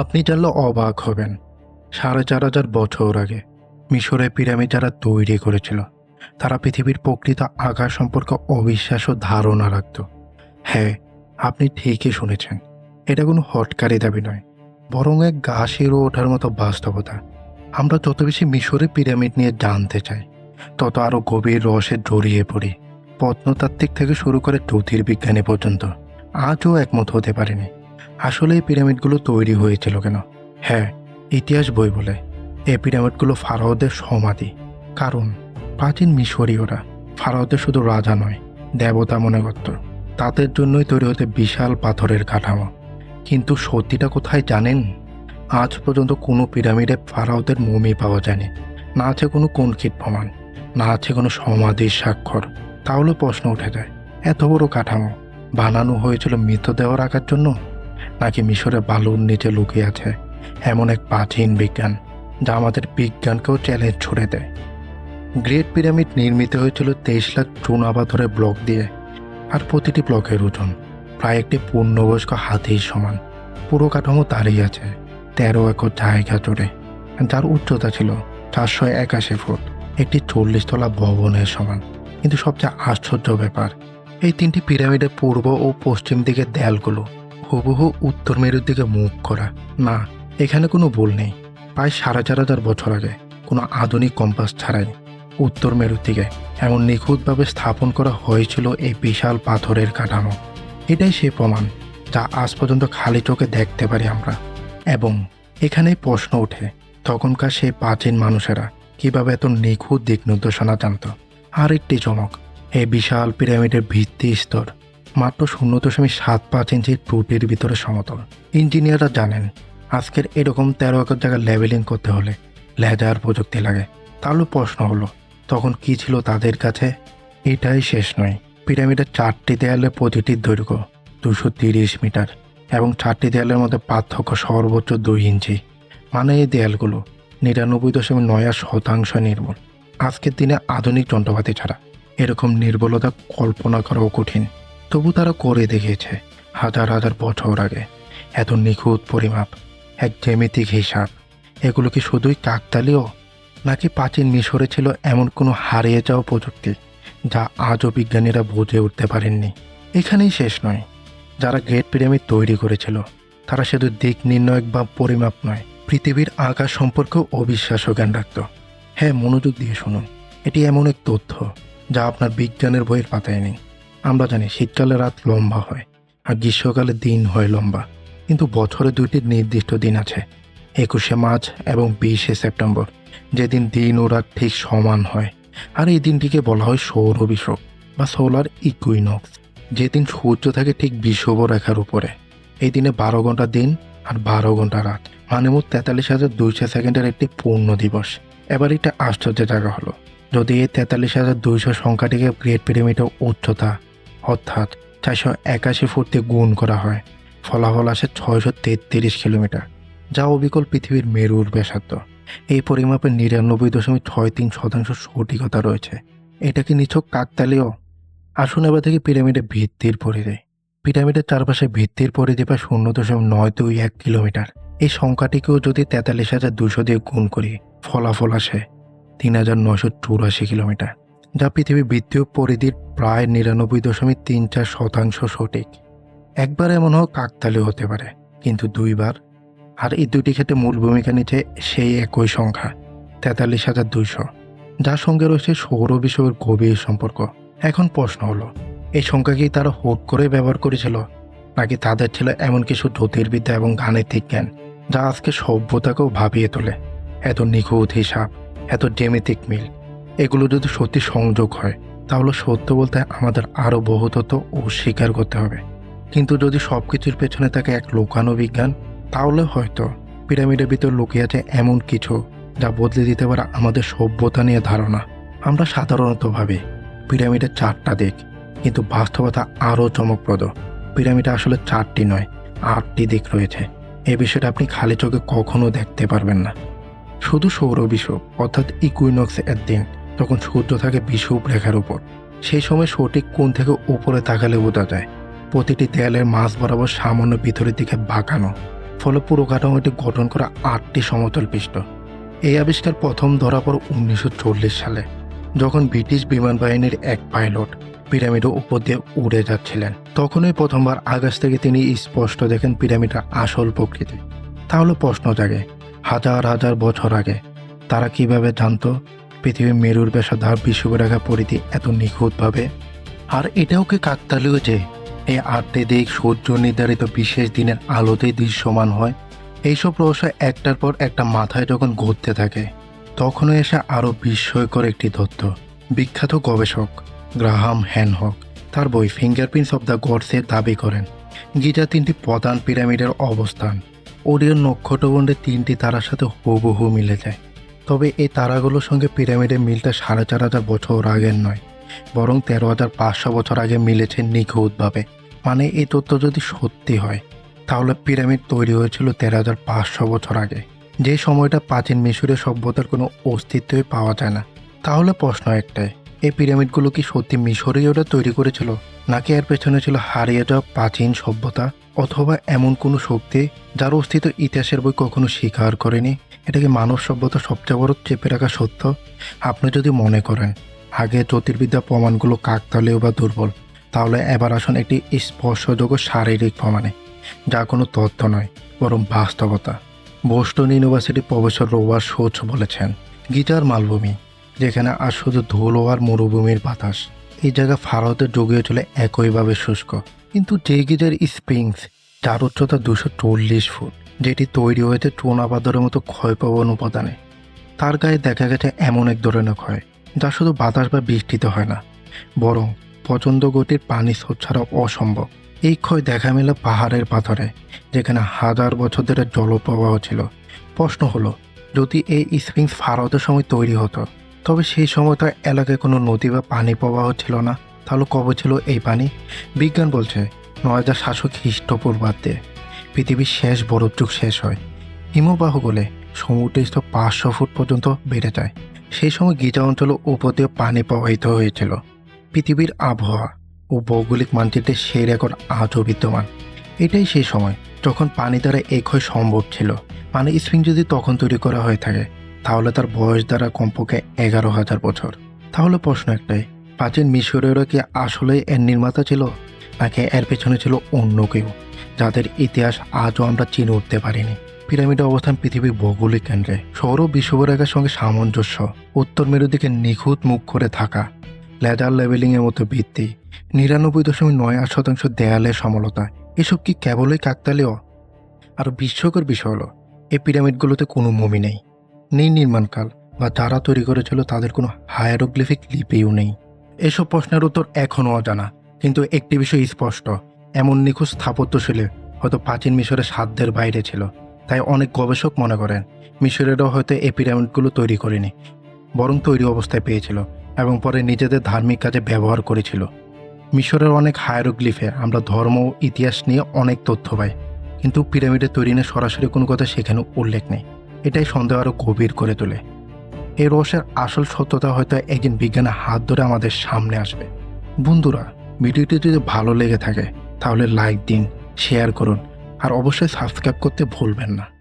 আপনি জানলে অবাক হবেন। সাড়ে চার হাজার বছর আগে মিশরে পিরামিড যারা তৈরি করেছিল, তারা পৃথিবীর প্রকৃত আকার সম্পর্কে অবিশ্বাস্য ধারণা রাখত। হ্যাঁ আপনি ঠিকই শুনেছেন, এটা কোনো হটকারি দাবি নয়, বরং এক গা শিরো ওঠার মতো বাস্তবতা। আমরা যত বেশি মিশরে পিরামিড নিয়ে জানতে চাই, তত আরও গভীর রসে জড়িয়ে পড়ি। প্রত্নতাত্ত্বিক থেকে শুরু করে জ্যোতির্বিজ্ঞানী পর্যন্ত, আজও একমত হতে পারেনি। আসলে এই পিরামিডগুলো তৈরি হয়েছিল কেন? হ্যাঁ ইতিহাস বই বলে। এই পিরামিডগুলো ফারাওদের সমাধি। কারণ, প্রাচীন মিশরীয়রা ফারাওদের শুধু রাজা নয়, দেবতা মনে করত। তাদের জন্যই তৈরি হতে বিশাল পাথরের কাঠামো। কিন্তু সত্যিটা কোথায় জানেন? আজ পর্যন্ত কোনো পিরামিডে ফারাওদের মমি পাওয়া যায়নি। না আছে কোনো কনকিট প্রমাণ, না আছে কোনো সমাধির স্বাক্ষর। তাহলে প্রশ্ন উঠে যায়, এত বড় কাঠামো বানানো হয়েছিল মৃতদেহ রাখার জন্য? নাকি মিশরে বালুর নিচে লুকিয়ে আছে এমন এক প্রাচীন বিজ্ঞান যা আমাদের বিজ্ঞানকেও চ্যালেঞ্জ ছুড়ে দেয়। গ্রেট পিরামিড নির্মিত হয়েছিল তেইশ লাখ চুনাপাথরের ব্লক দিয়ে আর প্রতিটি ব্লকের ওজন প্রায় একটি পূর্ণবয়স্ক হাতির সমান। পুরো কাঠামো দাঁড়িয়ে আছে, তেরো একর জায়গা জুড়ে, যার উচ্চতা ছিল চারশো একাশি ফুট, একটি চল্লিশ তলা ভবনের সমান। কিন্তু সবচেয়ে আশ্চর্য ব্যাপার, এই তিনটি পিরামিডের পূর্ব ও পশ্চিম দিকের দেয়ালগুলো হুবহু উত্তর মেরুর দিকে মুখ করা। না, এখানে কোনো ভুল নেই। প্রায় সাড়ে চার হাজার বছর আগে কোনো আধুনিক কম্পাস ছাড়াই উত্তর মেরুর দিকে এমন নিখুঁতভাবে স্থাপন করা হয়েছিল এই বিশাল পাথরের কাঠামো। এটাই সেই প্রমাণ যা আজ পর্যন্ত খালি চোখে দেখতে পারি আমরা। এবং এখানেই প্রশ্ন ওঠে, তখনকার সেই প্রাচীন মানুষেরা কীভাবে এত নিখুঁত দিক নির্দেশনা জানত? আর একটি চমক, এই বিশাল পিরামিডের ভিত্তি স্তর। মাত্র শূন্য দশমিক সাত পাঁচ ইঞ্চির টুটির ভিতরে সমতল। ইঞ্জিনিয়াররা জানেন, আজকের এরকম তেরো একর জায়গা লেভেলিং করতে হলে লেজার প্রযুক্তি লাগে। তাহলে প্রশ্ন হলো, তখন কি ছিল তাদের কাছে? এটাই শেষ নয়। পিরামিডের চারটি দেয়ালে প্রতিটির দৈর্ঘ্য দুশো তিরিশ মিটার এবং চারটি দেয়ালের মধ্যে পার্থক্য সর্বোচ্চ দুই ইঞ্চি। মানে এই দেয়ালগুলো নিরানব্বই দশমিক নয় শতাংশ নির্মূল। আজকের দিনে আধুনিক যন্ত্রপাতি ছাড়া এরকম নির্বলতা কল্পনা করাও কঠিন। তবু তারা করে দেখিয়েছে, হাজার হাজার বছর আগে। এত নিখুঁত পরিমাপ, এক জ্যামিতিক হিসাব। এগুলো কি শুধুই কাকতালীয়? নাকি প্রাচীন মিশরে ছিল এমন কোনো হারিয়ে যাওয়া প্রযুক্তি, যা আজও বিজ্ঞানীরা বুঝে উঠতে পারেননি? এখানেই শেষ নয়। যারা গ্রেট পিরামিড তৈরি করেছিল, তারা শুধু দিক নির্ণয়ক বা পরিমাপ নয়, পৃথিবীর আকাশ সম্পর্কেও অবিশ্বাস্য জ্ঞান রাখত। হ্যাঁ মনোযোগ দিয়ে শুনুন। এটি এমন এক তথ্য, যা আপনার বিজ্ঞানের বইয়ের পাতায় নেই। আমরা জানি শীতকালে রাত লম্বা হয় আর গ্রীষ্মকালে দিন হয় লম্বা। কিন্তু বছরে দুইটি নির্দিষ্ট দিন আছে, একুশে মার্চ এবং বিশে সেপ্টেম্বর। যেদিন দিন ও রাত ঠিক সমান হয়, আর এই দিনটিকে বলা হয় সৌর বিষব বা সোলার ইকুইনক্স। যেদিন সূর্য থাকে ঠিক বিষুব রেখার উপরে, এই দিনে বারো ঘণ্টা দিন আর বারো ঘণ্টা রাত। মানে মোট তেতাল্লিশ হাজার দুইশো সেকেন্ডের একটি পূর্ণ দিবস। এবার এটা আশ্চর্যের জায়গা হলো, যদি এই তেতাল্লিশ হাজার দুইশো সংখ্যাটিকে গ্রেট পিরামিডের উচ্চতা অর্থাৎ চারশো একাশি ফুট দিয়ে গুণ করা হয়। ফলাফল আসে ছয়শো তেত্রিশ কিলোমিটার, যা অবিকল পৃথিবীর মেরুর ব্যাসার্ধ। এই পরিমাপের নিরানব্বই দশমিক ছয় তিন শতাংশ সঠিকতা রয়েছে। এটা কি নিছক কাকতালীয়? আসুন এবার থেকে পিরামিডের ভিত্তির পরিধি। পিরামিডের চারপাশে ভিত্তির পরিধি প্রায় শূন্য দশমিক নয় দুই এক কিলোমিটার। এই সংখ্যাটিকেও যদি তেতাল্লিশ হাজার দুশো দিয়ে গুণ করি, ফলাফল আসে তিন হাজার নশো চুরাশি কিলোমিটার। যা পৃথিবীর বৃত্তীয় পরিধির প্রায় নিরানব্বই দশমিক তিন চার শতাংশ সঠিক। একবার এমন হোক, কাকতালীয় হতে পারে, কিন্তু দুইবার। আর এই দুটি ক্ষেত্রে মূল ভূমিকা নিচ্ছে সেই একই সংখ্যা, তেতাল্লিশ হাজার দুইশো, যার সঙ্গে রয়েছে সৌর বিষয়ের গভীর সম্পর্ক। এখন প্রশ্ন হলো, এই সংখ্যা কি তারা হুট করে ব্যবহার করেছিল, নাকি তাদের ছিল এমন কিছু জ্যোতির্বিদ্যা এবং গাণিতিক জ্ঞান, যা আজকে সভ্যতাকেও ভাবিয়ে তোলে? এত নিখুঁত হিসাব, এত জ্যামিতিক মিল এগুলো যদি সত্যি সংযোগ হয়, তাহলে সত্য বলতে আমাদের আরও বহু তথ্য অস্বীকার করতে হবে। কিন্তু যদি সব কিছুর পেছনে থাকে এক লোকানো বিজ্ঞান তাহলে হয়তো পিরামিডের ভিতর লুকিয়ে আছে এমন কিছু যা বদলে দিতে পারে আমাদের সভ্যতা নিয়ে ধারণা। আমরা সাধারণত ভাবি পিরামিডের চারটা দিক, কিন্তু বাস্তবতা আরও চমকপ্রদ। পিরামিডে আসলে চারটি নয়, আটটি দিক রয়েছে। এ বিষয়টা আপনি খালি চোখে কখনো দেখতে পারবেন না। শুধু সৌর বিষুব, অর্থাৎ ইকুইনক্স এর দিন। তখন সূর্য থাকে বিষুব রেখার উপর। সেই সময় সঠিক কোণ থেকে উপরে তাকালে বোঝা যায়, প্রতিটি দেয়ালের মাঝ বরাবর সামান্য ভিতরের দিকে বাঁকানো, ফলে পুরো কাঠামোটি গঠন করা আটটি সমতল পৃষ্ঠ। এই আবিষ্কার প্রথম ধরা পড়ে উনিশশো সালে, যখন ব্রিটিশ বিমান বাহিনীর এক পাইলট পিরামিডের উপর দিয়ে উড়ে যাচ্ছিলেন। তখনই প্রথমবার আকাশ থেকে তিনি স্পষ্ট দেখেন পিরামিডের আসল প্রকৃতি। তাহলে প্রশ্ন জাগে, হাজার হাজার বছর আগে তারা কীভাবে জানতো পৃথিবীর মেরুর ব্যাসাধার বিশ্বরেখা পরিধি এত নিখুঁতভাবে। আর এটাও কি কাকতালীয় যে এই আটটি দিক সূর্য নির্ধারিত বিশেষ দিনের আলোতেই দৃশ্যমান হয়? এইসব রহস্য একটার পর একটা মাথায় যখন ঘুরতে থাকে, তখনও এসে আরও বিস্ময়কর একটি তথ্য। বিখ্যাত গবেষক গ্রাহাম হ্যানহক তার বই ফিঙ্গারপ্রিন্টস অব দ্য গডসে দাবি করেন গিজা তিনটি প্রধান পিরামিডের অবস্থান ওরিয়ন নক্ষত্রবণ্ডের তিনটি তারার সাথে হুবহু মিলে যায়। তবে এই তারাগুলোর সঙ্গে পিরামিডের মিলটা সাড়ে চার হাজার বছর আগের নয়, বরং তেরো হাজার পাঁচশো বছর আগে মিলেছে নিখুঁতভাবে। মানে এই তথ্য যদি সত্যি হয়, তাহলে পিরামিড তৈরি হয়েছিল তেরো হাজার পাঁচশো বছর আগে। যে সময়টা প্রাচীন মিশরের সভ্যতার কোনো অস্তিত্বই পাওয়া যায় না। তাহলে প্রশ্ন একটাই, এই পিরামিডগুলো কি সত্যি মিশরীয়রা তৈরি করেছিল, নাকি এর পেছনে ছিল হারিয়ে যাওয়া প্রাচীন সভ্যতা, অথবা এমন কোনো শক্তি যার অস্তিত্ব ইতিহাসের বই কখনো স্বীকার করেনি? এটা কি মানব সভ্যতা সবচেয়ে বড় চেপে রাখা সত্য? আপনি যদি মনে করেন, আগে জ্যোতির্বিদ্যা প্রমাণগুলো কাকতালীয় বা দুর্বল, তাহলে এবার আসুন একটি স্পর্শযোগ্য শারীরিক প্রমাণে, যা কোনো তথ্য নয়, বরং বাস্তবতা। বোস্টন ইউনিভার্সিটি প্রফেসর রোবার সোচ বলেছেন, গিটার মালভূমি, যেখানে আর শুধু ধুলো আর মরুভূমির বাতাস, এই জায়গা ভারতের যোগীয় চলে একইভাবে শুষ্ক। কিন্তু যে গিজার স্প্রিংস, যার উচ্চতা দুশো চল্লিশ ফুট যেটি তৈরি হয়েছে চুনাপাথরের মতো ক্ষয়প্রবণ উপাদানে তার গায়ে দেখা গেছে এমন এক ধরনের ক্ষয়, যা শুধু বাতাস বা বৃষ্টিতে হয় না, বরং প্রচণ্ড গতির পানি স্রোত ছাড়া অসম্ভব। এই ক্ষয় দেখা মেলে পাহাড়ের পাথরে, যেখানে হাজার বছর ধরে জলপ্রবাহ ছিল। প্রশ্ন হলো, যদি এই স্প্রিংস ভারতের সময় তৈরি হতো, তবে সেই সময় তো এলাকায় কোনো নদী বা পানি প্রবাহ ছিল না। তাহলে কবে ছিল এই পানি? বিজ্ঞান বলছে, নয় হাজার সাতশো খ্রিস্টপূর্বাব্দে। পৃথিবীর শেষ বরফ যুগ শেষ হয়। হিমবাহ গলে সমুদ্রের স্তর পাঁচশো ফুট পর্যন্ত বেড়ে যায়। সেই সময় গিজা অঞ্চলে উপর পানি প্রবাহিত হয়েছিল। পৃথিবীর আবহাওয়া ও ভৌগোলিক মানচিত্রে সেই রেকর্ড আজও বিদ্যমান। এটাই সেই সময় যখন পানি দ্বারা এক হয় সম্ভব ছিল। মানে স্প্রিং যদি তখন তৈরি করা হয়ে থাকে, তাহলে তার বয়স দ্বারা কমপক্ষে এগারো হাজার বছর। তাহলে প্রশ্ন একটাই, প্রাচীন মিশরীয়রা কি আসলে এর নির্মাতা ছিল, নাকি এর পেছনে ছিল অন্য কেউ? যাদের ইতিহাস আজও আমরা চিনে উঠতে পারিনি। পিরামিডের অবস্থান পৃথিবীর ভৌগোলিক কেন্দ্রে। সৌর বিশ্বরেখার সঙ্গে সামঞ্জস্য। উত্তর মেরুর দিকে নিখুঁত মুখ করে থাকা। লেজার লেভেলিংয়ের মতো ভিত্তি। নিরানব্বই দশমিক নয় আট শতাংশ দেয়ালের সমলতা। এসব কি কেবলই কাকতালীয়? আর বিস্ময়কর বিষয় হলো, এই পিরামিডগুলোতে কোনো মমি নেই। নেই নির্মাণকাল, বা যারা তৈরি করেছিল তাদের কোনো হায়ারোগ্লিফিক লিপিও নেই। এসব প্রশ্নের উত্তর এখনও অজানা, কিন্তু একটি বিষয় স্পষ্ট। এমন নিখোঁজ স্থাপত্যশৈলী হয়তো প্রাচীন মিশরের সাধ্যের বাইরে ছিল। তাই অনেক গবেষক মনে করেন, মিশরেরও হয়তো এই পিরামিডগুলো তৈরি করেনি, বরং তৈরি অবস্থায় পেয়েছিল এবং পরে নিজেদের ধার্মিক কাজে ব্যবহার করেছিল। মিশরের অনেক হায়ারোগ্লিফে আমরা ধর্ম ও ইতিহাস নিয়ে অনেক তথ্য পাই, কিন্তু পিরামিডের তৈরি নিয়ে সরাসরি কোনো কথা সেখানে উল্লেখ নেই। এটাই সন্দেহ আরও গভীর করে তোলে। এই রহস্যের আসল সত্যতা হয়তো একদিন বিজ্ঞানের হাত ধরে আমাদের সামনে আসবে। বন্ধুরা, ভিডিওটি যদি ভালো লেগে থাকে তাহলে লাইক দিন শেয়ার করুন আর অবশ্যই সাবস্ক্রাইব করতে ভুলবেন না।